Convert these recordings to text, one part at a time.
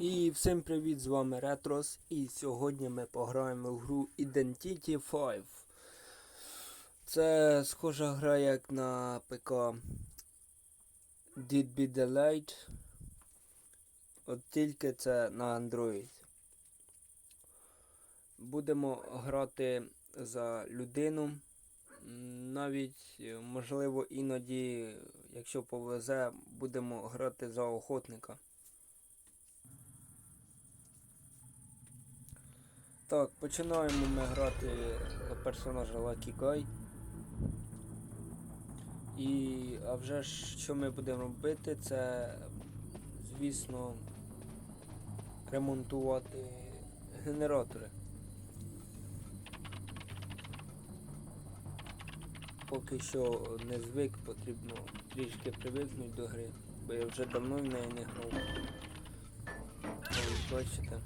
І всім привіт, з вами Ретрос. І сьогодні ми пограємо в гру Identity 5. Це схожа гра як на ПК Did Be Delayed. От тільки це на Android. Будемо грати за людину. Навіть, можливо, іноді, якщо повезе, будемо грати за охотника. Так, починаємо ми грати за персонажа Lucky Guy. І а вже ж що ми будемо робити, це, звісно, ремонтувати генератори. Поки що не звик, потрібно трішки привикнути до гри, бо я вже давно в неї не грав. Бачите.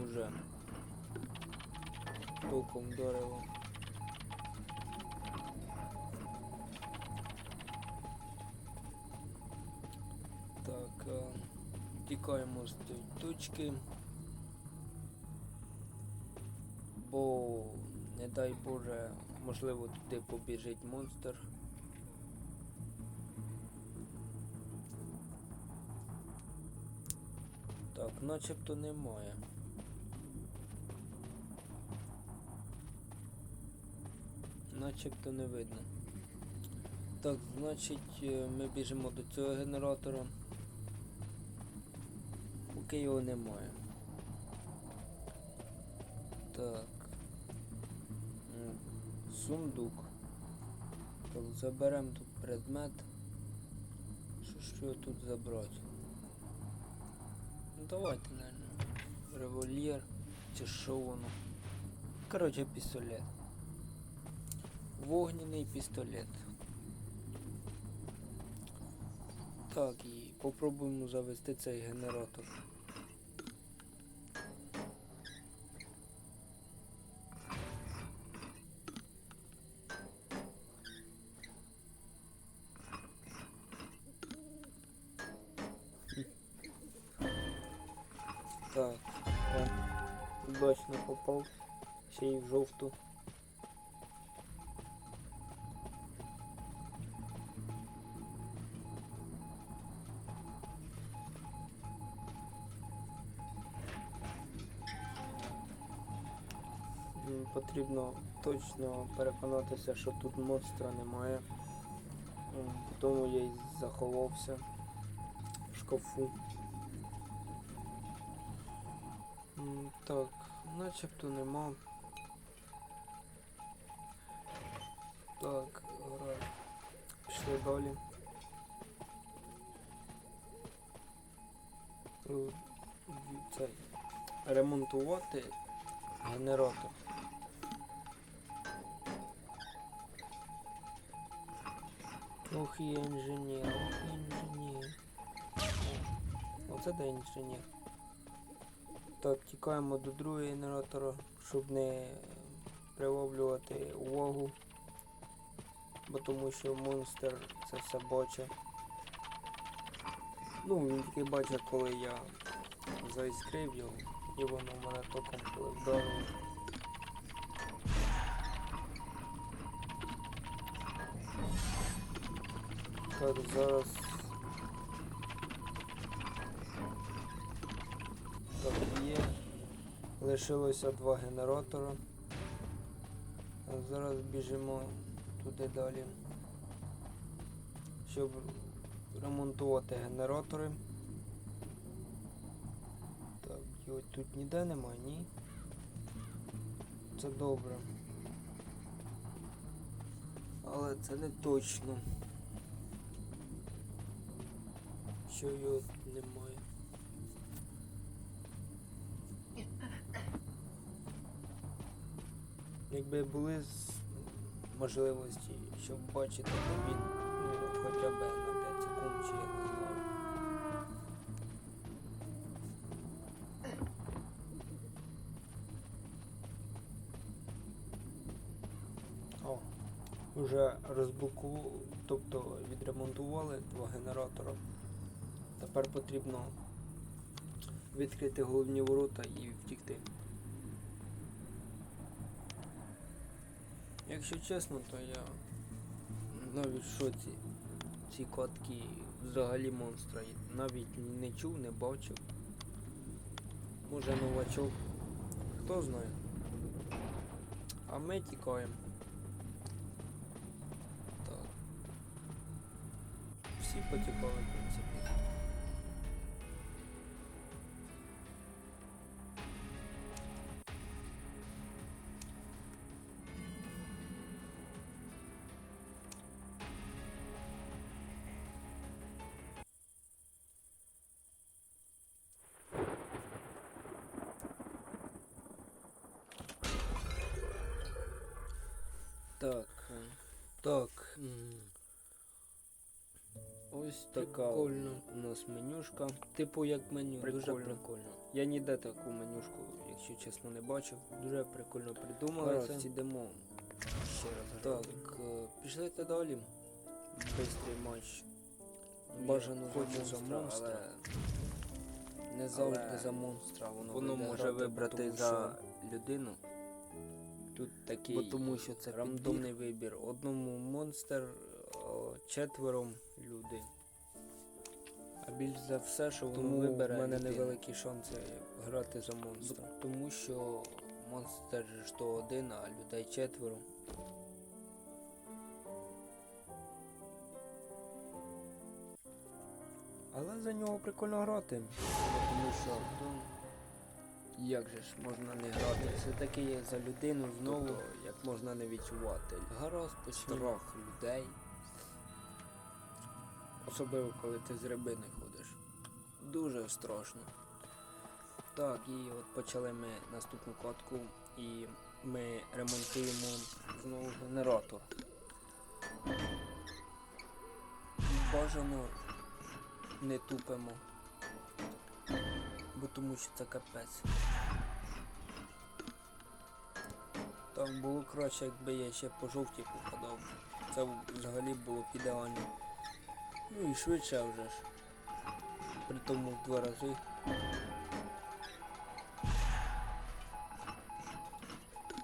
Уже током вдарило. Так, е, тікаємо з тієї точки. Бо, не дай Боже, можливо туди побіжить монстр. Так, начебто немає. Начебто не видно. Так, значить е, ми біжимо до цього генератора. Поки його немає. Так. Сундук. Так, заберемо тут предмет. Що його тут забрати? Ну давайте, наверное. Револьєр. Чи що воно? Короче, пістолет. Вогняний пістолет. Так, і попробуємо завести цей генератор. Потрібно точно переконатися, що тут монстра немає. Тому я й заховався в шкафу. Так, начебто нема. Так, гра. Пішли далі. Е, Цей. Ремонтувати генератор. Ох інженер, ох інженер. Оце де інженер. Так, тікаємо до другого генератора, щоб не приваблювати увагу. Бо тому що монстр це все бачить. Ну, він тільки бачить, коли я заіскрив його, і воно мене током вдарило. Так, зараз. Так, є. Лишилося два генератора. Зараз біжимо туди далі. Щоб ремонтувати генератори. Так, його тут ніде немає, ні. Це добре. Але це не точно. Що його немає. Якби були можливості, щоб бачити, то він ну, хоча б на 5 секунд чи я не знаю. О, вже розблокували, тобто відремонтували два генератора. Тепер потрібно відкрити головні ворота і втікти. Якщо чесно, то я навіть в шоці. Ці катки взагалі монстра. Навіть не чув, не бачив. Може новачок. Хто знає. А ми тікаємо. Так. Всі потікали, в принципі. Так. е, Так. Ось така Прикольно. у нас менюшка. Типу як меню, дуже Прикольно. прикольно. Я ніде таку менюшку, якщо чесно, не бачив. Дуже прикольно придумали Гаразд, це. ідемо. Ще раз Так, е, пішлите далі. Бистрий матч. Ну, Бажано хочу за монстра, але не завжди Але за монстра воно, Воно може вибрати за людину. Тут такий бо тому що це рандомний вибір. Одному монстр, о, четвером люди. А більш за все, що воно вибере мене людина. невеликі шанси грати за Бо тому що монстр ж то один, а людей четверо. Але за нього прикольно грати. Бо Тому що ну, як же ж можна не грати? Все-таки є за людину знову, Тобто, як можна не відчувати. Гаразд почнімо. Страх людей. Особливо, коли ти з рибини ходиш. Дуже страшно. Так, і от почали ми наступну катку і ми ремонтуємо знову генератор. Бажано не тупимо. Бо тому що це капець. Так було краще, якби я ще по жовті попадав. Це взагалі було б ідеально. Ну і швидше вже ж. При тому в два рази.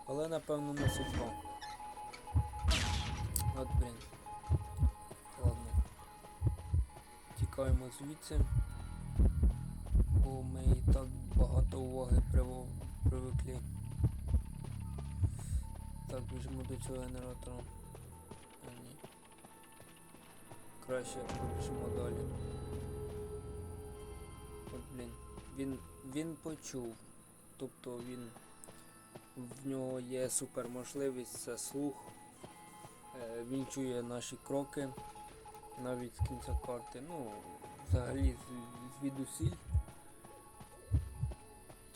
Але напевно не судьба. От блін. Ладно. Тікаємо звідси. І так багато уваги привикли. Так, біжимо до цього генератора. А, ні. Краще побіжимо далі. От блін. Він, він почув. Тобто він. В нього є супер можливість, це слух. Е, Він чує наші кроки навіть з кінця карти. Ну, взагалі звідусіль.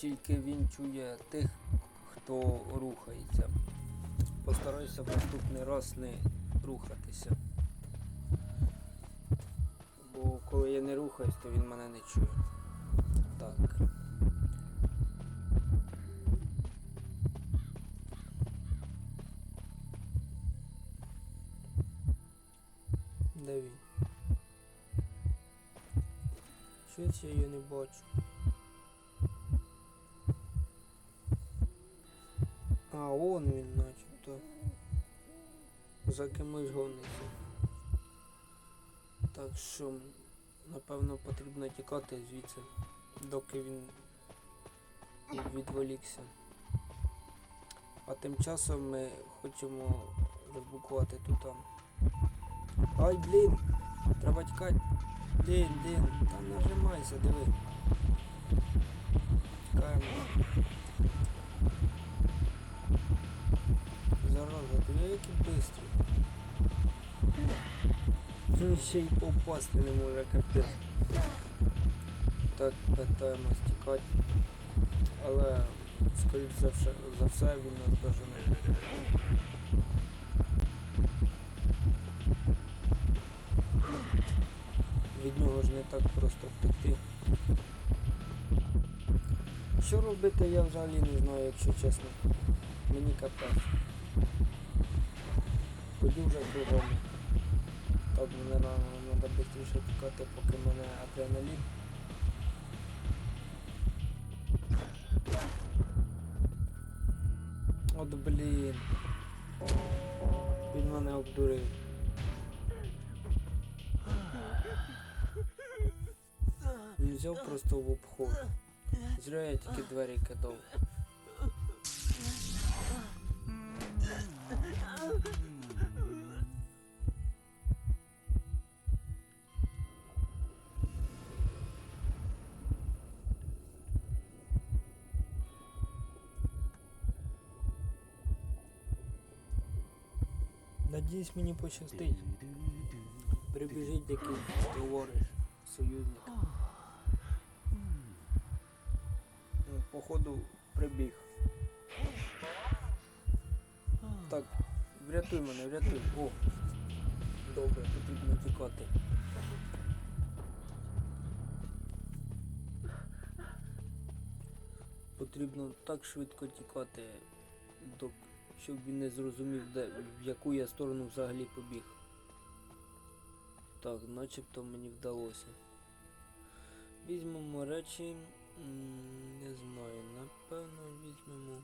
Тільки він чує тих, хто рухається. Постараюся в наступний раз не рухатися. Бо коли я не рухаюсь, то він мене не чує. Так. Де він? Щось я не бачу. За кимось гониться. Так що, напевно, потрібно тікати звідси, доки він відволікся. А тим часом ми хочемо розблокувати тут. Ай, блін! Треба тікати. Блін, блін, там нажимайся, диви. Тікаємо. Зараза, ти який бистрий. Він ще й попасти не може капець. Так, питаємось тікати. Але, скоріш за все, за все він нас дожене. Від нього ж не так просто втекти. Що робити, я взагалі не знаю, якщо чесно. Мені капець. Ході вже кругом обмена треба швидше тікати, поки мене адреналін. От блін. Він мене обдурив. Він взяв просто в обход. Зря я тільки двері кидав. Надіюсь, мені пощастить. Прибіжить якийсь товариш, союзник. Ну, Походу прибіг. Так, врятуй мене, врятуй. О! Добре, потрібно тікати. Потрібно так швидко тікати, док- щоб він не зрозумів, де, в яку я сторону взагалі побіг. Так, начебто мені вдалося. Візьмемо речі. Не знаю, напевно візьмемо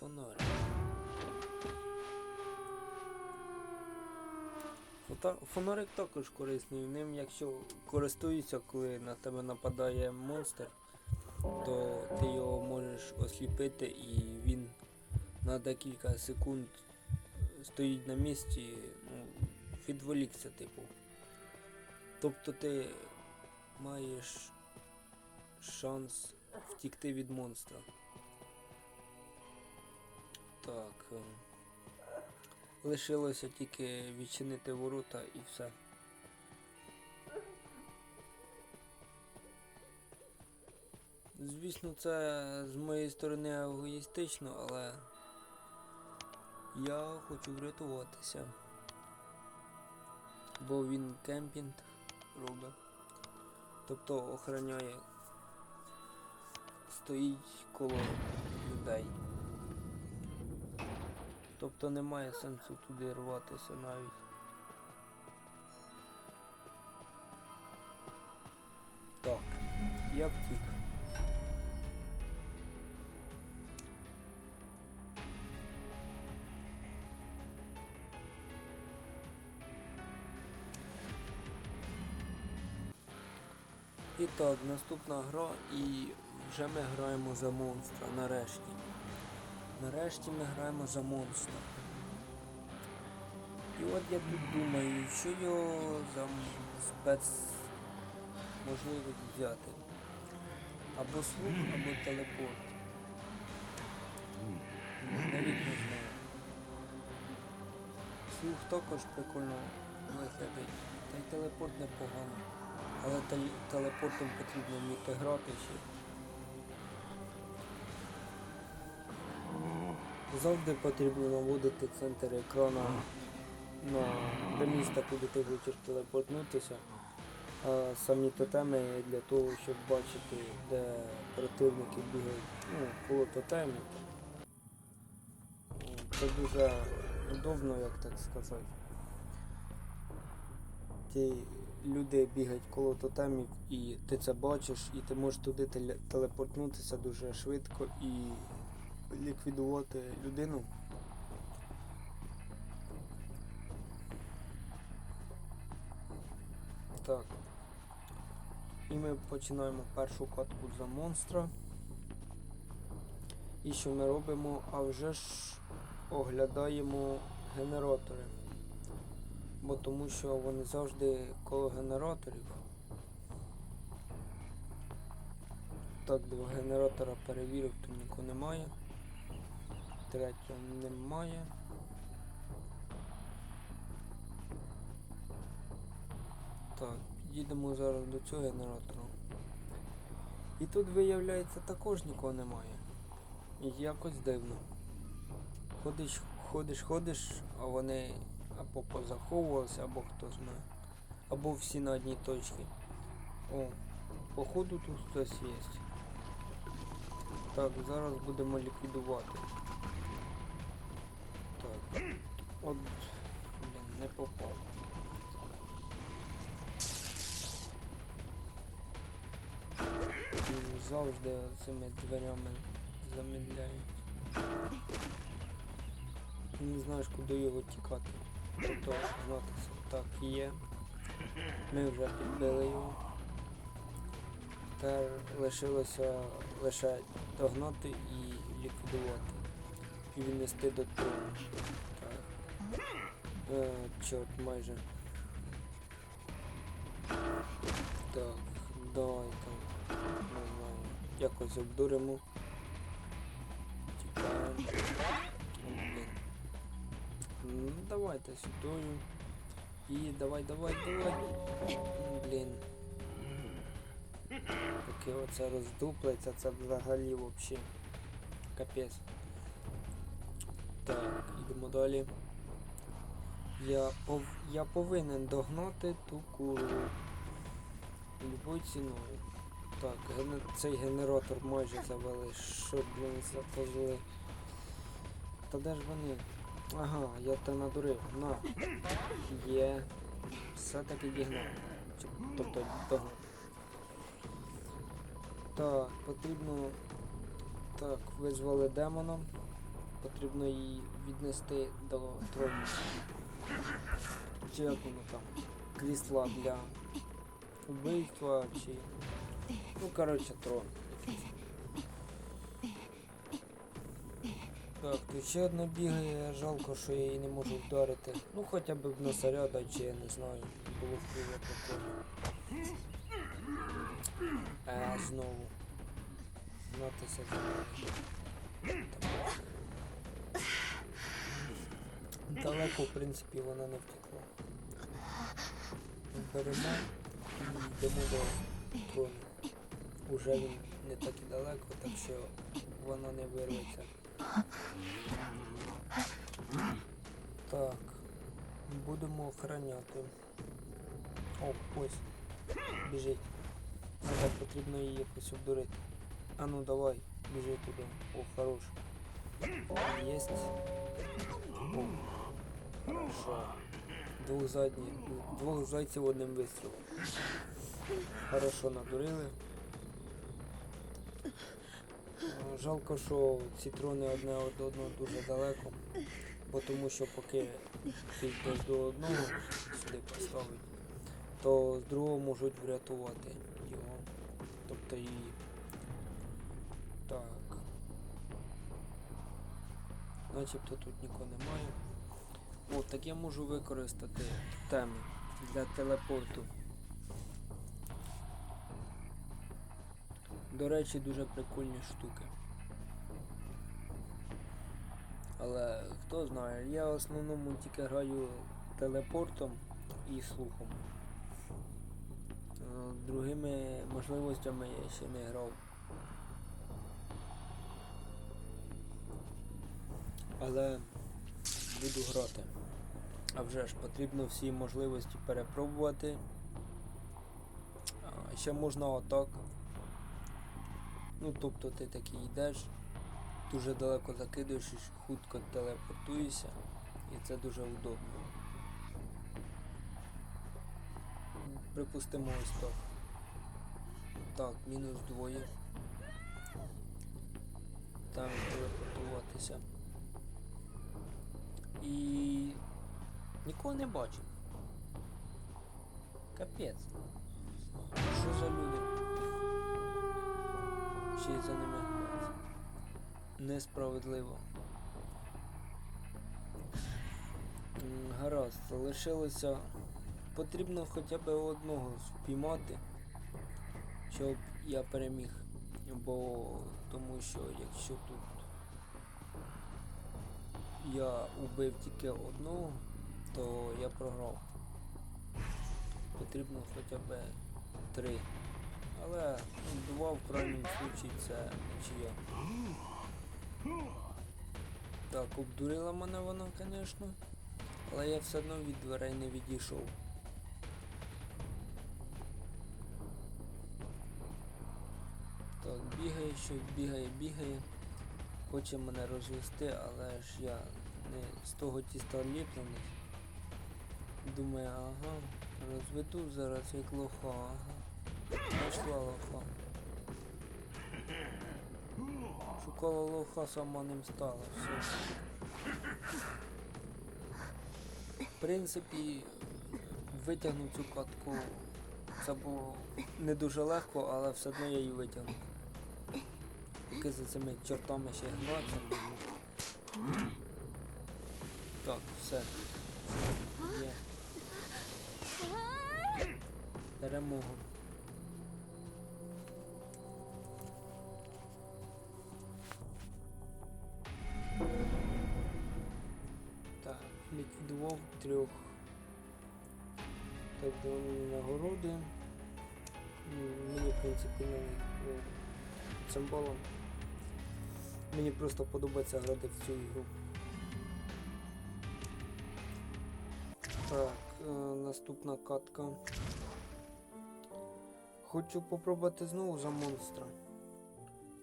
фонарик. Фонарик також корисний. Ним, якщо користуєшся, коли на тебе нападає монстр, то ти його можеш осліпити і він на декілька секунд стоїть на місці, ну, відволікся, типу. Тобто ти маєш шанс втікти від монстра. Так. е, Лишилося тільки відчинити ворота і все. Звісно, це з моєї сторони егоїстично, але я хочу врятуватися. Бо він кемпінг робить. Тобто охороняє. Стоїть коло людей. Тобто немає сенсу туди рватися навіть. Так, я втік. Так, наступна гра і вже ми граємо за монстра нарешті. Нарешті ми граємо за монстра. І от я тут думаю, що його за спец можливість взяти. Або слух, або телепорт. Навіть не знаю. Слух також прикольно виглядить. Та й телепорт непогано. Але телепортом потрібно вміти грати ще. Завжди потрібно наводити центр екрана на міста, куди ти хочеш телепортнутися. А самі тотеми для того, щоб бачити, де противники бігають ну, коло тотемів. Це дуже удобно, як так сказати. Ті люди бігають коло тотемів і ти це бачиш, і ти можеш туди теле- телепортнутися дуже швидко і ліквідувати людину. Так. І ми починаємо першу катку за монстра. І що ми робимо? А вже ж оглядаємо генератори. Бо тому що вони завжди коло генераторів. Так, два генератора перевірив, тут нікого немає. Третього немає. Так, їдемо зараз до цього генератора. І тут виявляється також нікого немає. Якось дивно. Ходиш, ходиш, ходиш, а вони або позаховувалися, або хто знає. Або всі на одній точці. О, походу тут хтось є. Так, зараз будемо ліквідувати. Так. От, блін, не попав. Завжди цими дверями замедляють. Не знаєш, куди його тікати. Тобто. Так, є. Ми вже підбили його. Тепер лишилося лише догнати і ліквідувати. І віднести до трону. Так. Е, чорт, майже. Так, давай там. Не знаю. Якось обдуримо. Тікаємо. Ну, давайте сюдою. І давай, давай, давай. Блін. Поки оце роздуплиться, це взагалі вообще капець. Так, йдемо далі. Я, пов... я повинен догнати ту куру. Любою ціною. Так, ген... цей генератор майже завели. Що, блін, за козли. Та де ж вони? Ага, я те надурив. На. Є. Все-таки дігнав. Тобто догнав. Так, потрібно. Так, визвали демона. Потрібно її віднести до трону. Чи як воно там? Крісла для вбивства чи. Ну, коротше, трон. Так, тут ще одна бігає, жалко, що я її не можу вдарити. Ну хоча б на заряда, чи я не знаю. Було дуже прикольно. Е, знову. Знатися за. Так. Далеко, в принципі, вона не втекла. Беремо і йдемо до трону. Уже він не так і далеко, так що вона не вирветься. Так. Будемо охороняти. О, ось. Біжить. Але потрібно її якось обдурити. А ну давай, біжи туди. О, хорош. Єсть. О, хорошо. Двох задніх, двох зайців одним вистрілом. Хорошо надурили. Жалко, що ці трони одне від одного дуже далеко, бо тому що поки ти йдеш до одного сюди поставить, то з другого можуть врятувати його. Тобто її. Так. Начебто тут нікого немає. О, так я можу використати теми для телепорту. До речі, дуже прикольні штуки. Але хто знає, я в основному тільки граю телепортом і слухом. Е, Другими можливостями я ще не грав. Але буду грати. А вже ж потрібно всі можливості перепробувати. Ще можна отак. Ну, тобто ти такий йдеш, дуже далеко закидуєш і хутко телепортуєшся. І це дуже удобно. Припустимо ось так. Так, мінус двоє. Там телепортуватися. І нікого не бачу. Капець. Що за люди? Ще за ними гнаться. Несправедливо. Гаразд, залишилося. Потрібно хоча б одного спіймати, щоб я переміг. Бо тому що якщо тут я убив тільки одного, то я програв. Потрібно хоча б три. Але ну, два в крайньому случаї це нічия. Так, обдурила мене вона, звісно. Але я все одно від дверей не відійшов. Так, бігає щось, бігає, бігає. Хоче мене розвести, але ж я не з того тіста ліплений. Думаю, ага, розведу зараз як лоха, ага. Пішла лоха. Шукала лоха, сама ним стала. Все. В принципі, витягнув цю катку. Це було не дуже легко, але все одно я її витягнув. Поки за цими чортами ще гнаться. Так, все. Є. Перемога. Ліквідував трьох. Так, нагороди. Мені, в принципі, не не цимбалом. Мені просто подобається грати в цю ігру. Так, е, наступна катка. Хочу попробувати знову за монстра.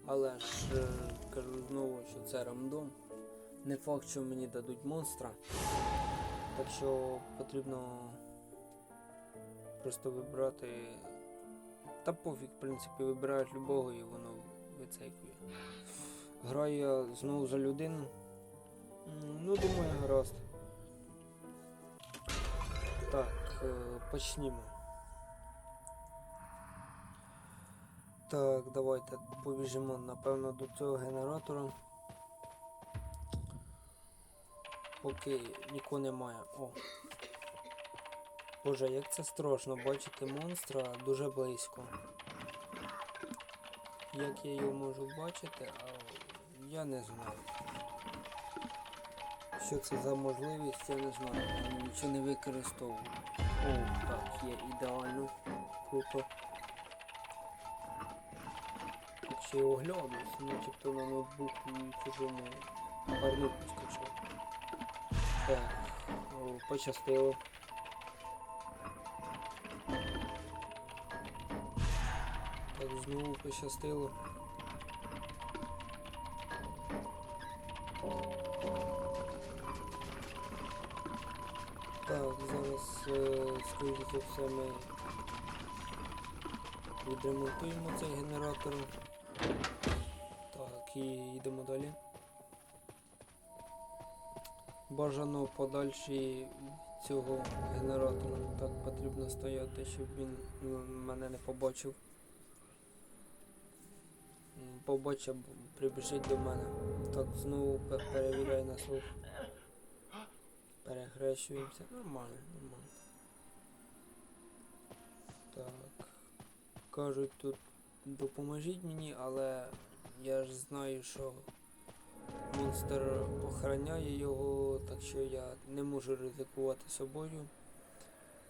Але ж е, кажу знову, що це рандом. Не факт, що мені дадуть монстра. Так що потрібно просто вибрати. Та пофіг, в принципі, вибирають любого і воно вицейкує. Граю я знову за людину. Ну, думаю, гаразд. Так, е, почнімо. Так, давайте побіжимо, напевно, до цього генератора. Поки нікого немає. О. Боже, як це страшно бачити монстра дуже близько. Як я його можу бачити, а я не знаю. Що це за можливість, я не знаю. Я нічого не використовую. О, так, є ідеально. Круто. Тут ще й оглянусь, начебто на ноутбук чужому гарно скачав. Так, о, пощастило. Так, знову пощастило. Так, зараз, скоріше за все, ми відремонтуємо цей генератор. Так, і йдемо далі. Бажано подальші цього генератора. Так потрібно стояти, щоб він ну, мене не побачив. Побачив, прибіжить до мене. Так, знову перевіряю на слух. Перехрещуємося. Нормально, нормально. Так. Кажуть тут допоможіть мені, але я ж знаю, що монстр охороняє його, так що я не можу ризикувати собою.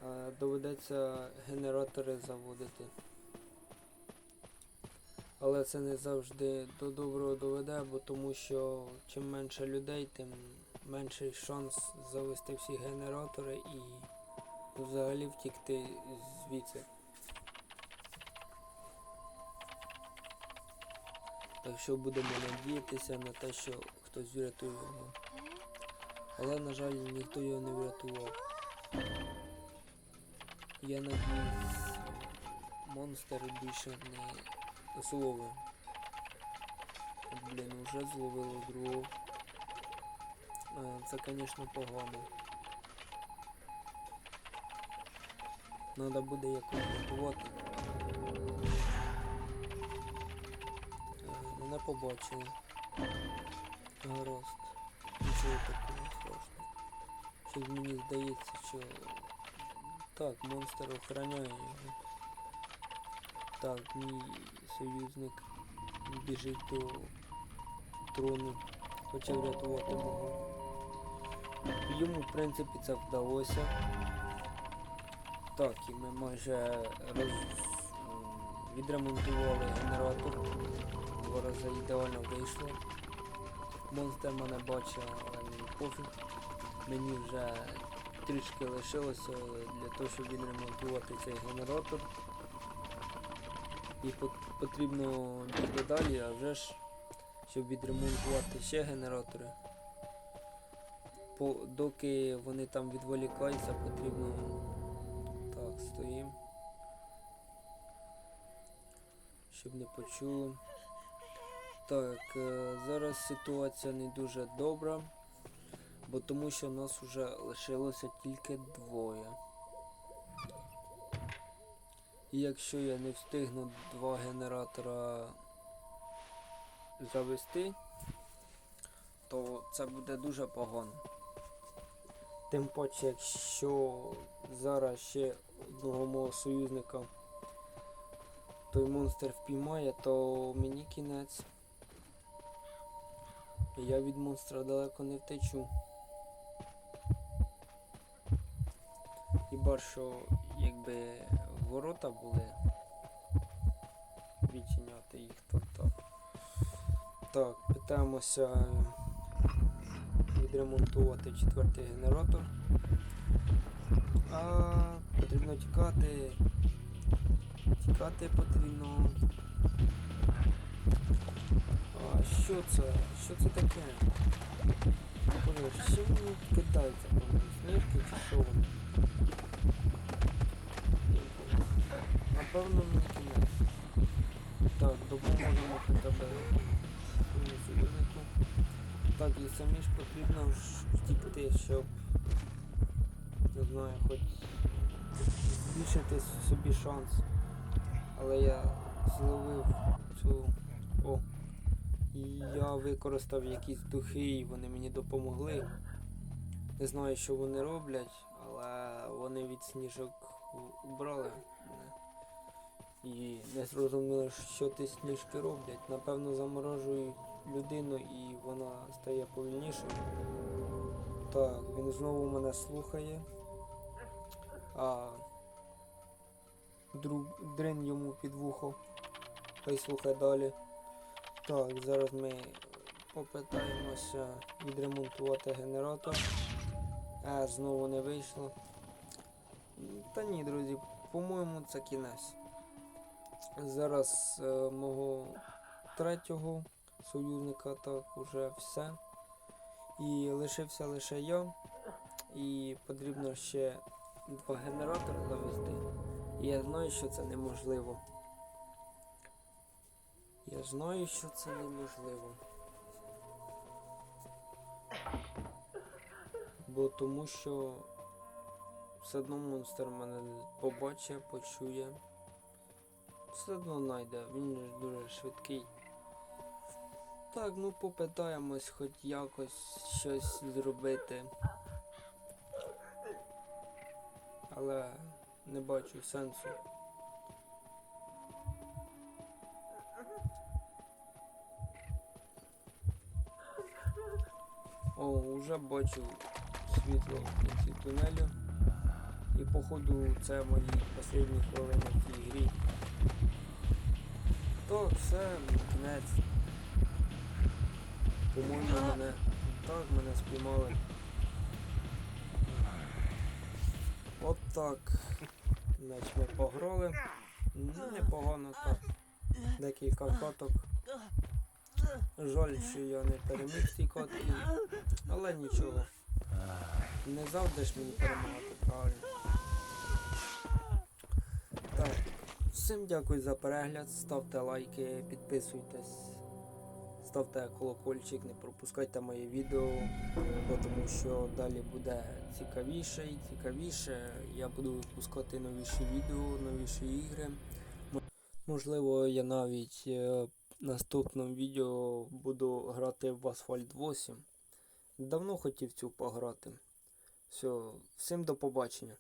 Е, Доведеться генератори заводити. Але це не завжди до доброго доведе, бо тому що чим менше людей, тим менший шанс завести всі генератори і взагалі втікти звідси. Так що будемо надіятися на те, що хтось врятує його. Але, на жаль, ніхто його не врятував. Я надіюсь, монстр більше не зловив. Блін, вже зловило другого. Е, Це, звісно, погано. Треба буде якось готувати. Е, Мене побачили. Гаразд. Нічого такого страшного. Щось мені здається, що так, монстр охороняє його. Так, мій союзник біжить до трону, хоче врятувати мого. Йому, в принципі, це вдалося. Так, і ми майже роз... відремонтували генератор. Два рази ідеально вийшло. Монстр мене бачив, але мені пофіг. Мені вже трішки лишилося для того, щоб відремонтувати цей генератор. І потрібно бігти далі, а вже ж, щоб відремонтувати ще генератори. По, доки вони там відволікаються, потрібно. Так, стоїмо. Щоб не почули. Так, е, зараз ситуація не дуже добра, бо тому що нас вже лишилося тільки двоє. І якщо я не встигну два генератора завести, то це буде дуже погано. Тим паче, якщо зараз ще одного мого союзника той монстр впіймає, то мені кінець. Я від монстра далеко не втечу. Хіба що якби ворота були відчиняти їх, то так. Так, питаємося відремонтувати четвертий генератор. А потрібно тікати. Тікати потрібно. Що це? Що це таке? Боже, що вони по мені? Снежки чи що вони? Напевно не кінець. Так, допоможемо хоча своєму. Так, і самі ж потрібно втікти, щоб не знаю, хоч збільшити собі шанс. Але я зловив цю. О. Я використав якісь духи і вони мені допомогли. Не знаю, що вони роблять, але вони від сніжок убрали. І не зрозуміло, що ті сніжки роблять. Напевно, заморожують людину і вона стає повільнішою. Так, він знову мене слухає. А друг дрин йому під вухо. Хай слухає далі. Так, зараз ми попитаємося відремонтувати генератор. А, знову не вийшло. Та ні, друзі, по-моєму, це кінець. Зараз е, мого третього союзника так уже все. І лишився лише я. І потрібно ще два генератори завести. І я знаю, що це неможливо. Я знаю, що це неможливо. Бо тому що все одно монстр мене побачить, почує. Все одно знайде, він ж дуже швидкий. Так, ну попитаємось хоч якось щось зробити. Але не бачу сенсу. О, уже бачу світло в кінці тунелю. І походу це мої останні хвилини в цій грі. Так, все, кінець. По-моєму, мене. Так, мене спіймали. От так. Значить ми пограли. Ну, непогано так. Декілька каток. Жаль, що я не переміг ці катки. Але нічого. Не завжди ж мені перемагати, правильно. Так. Всім дякую за перегляд. Ставте лайки, підписуйтесь, ставте колокольчик, не пропускайте моє відео, тому що далі буде цікавіше і цікавіше. Я буду випускати новіші відео, новіші ігри. Можливо, я навіть е, наступному відео буду грати в Asphalt 8. Давно хотів цю пограти. Все, всім до побачення.